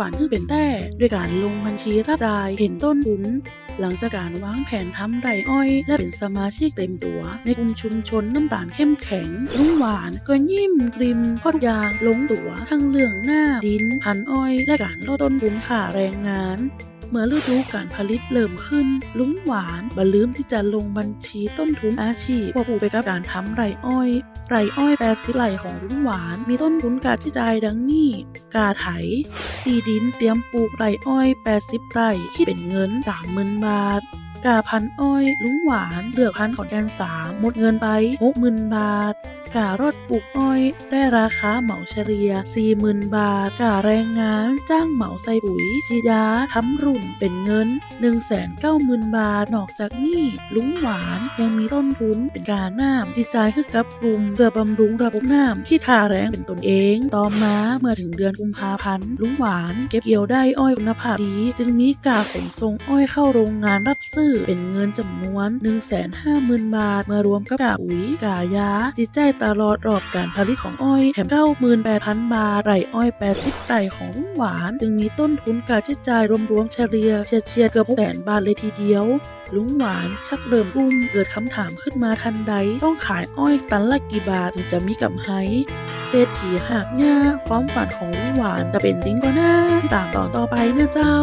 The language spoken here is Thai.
ฝันคือเป็นแต่ด้วยการลงบัญชีรับจ่ายเห็นต้นทุนหลังจากการวางแผนทำไรอ้อย และเป็นสมาชิกเต็มตัว ในกลุ่มชุมชนน้ำตาลเข้มแข็งนุ่งหวานก็ยิ้มกริมพอดยางลงตัว ทั้งเรื่องหน้าดิน พันอ้อย และการลดต้นทุนค่าแรงงาน เมื่อฤดูการผลิตเริ่มขึ้น ลุงหวานบ่ลืมที่จะลงบัญชีต้นทุนอาชีพควบคู่ไปกับการทำไรอ้อย ไรอ้อย80ไร่ของลุงหวาน มีต้นทุนการใช้จ่ายดังนี้ กาไถตีดินเตรียมปลูกไรอ้อย 80 ไร่คิดเป็นเงิน 30,000 บาทกาพันอ้อย ลุงหวานเลือกพันของแกนสามหมดเงินไป60,000บาท การถปลูกอ้อย ได้ราคาเหมาเฉลี่ย 40,000 บาท กาแรงงานจ้างเหมาใส่ปุ๋ยฉีดยาทำรุ่นเป็นเงิน 190,000 บาท นอกจากนี้ลุงหวานยังมีต้นทุนเป็นการน้ำที่จ่ายให้กับกลุ่มเพื่อบำรุงระบบน้ำที่ค่าแรงเป็นตนเอง ต่อมาเมื่อถึงเดือนกุมภาพันธ์ลุงหวานเก็บเกี่ยวได้อ้อยคุณภาพดีจึงมีการขนส่งอ้อยเข้าโรงงานรับซื้อเป็นเงินจำนวน 150,000 บาท เมื่อรวมกับกาปุ๋ยกายาที่จ่ายตลอดรอบการผลิตของอ้อยแถม98,000 บาทไร่อ้อย 80ไร่ของลุงหวาน จึงมีต้นทุนการใช้จ่ายรวมๆเฉลี่ยเฉียดๆเกือบแสนบาทเลยทีเดียว ลุงหวานชักเริ่มรุ่มเกิดคำถามขึ้นมาทันใด ต้องขายอ้อยตันละกี่บาทถึงจะมีกำไรเศรษฐีหากหญ้าความฝันของลุงหวานจะเป็นจริงก็น่าติดตามตอนต่อไปนะเจ้า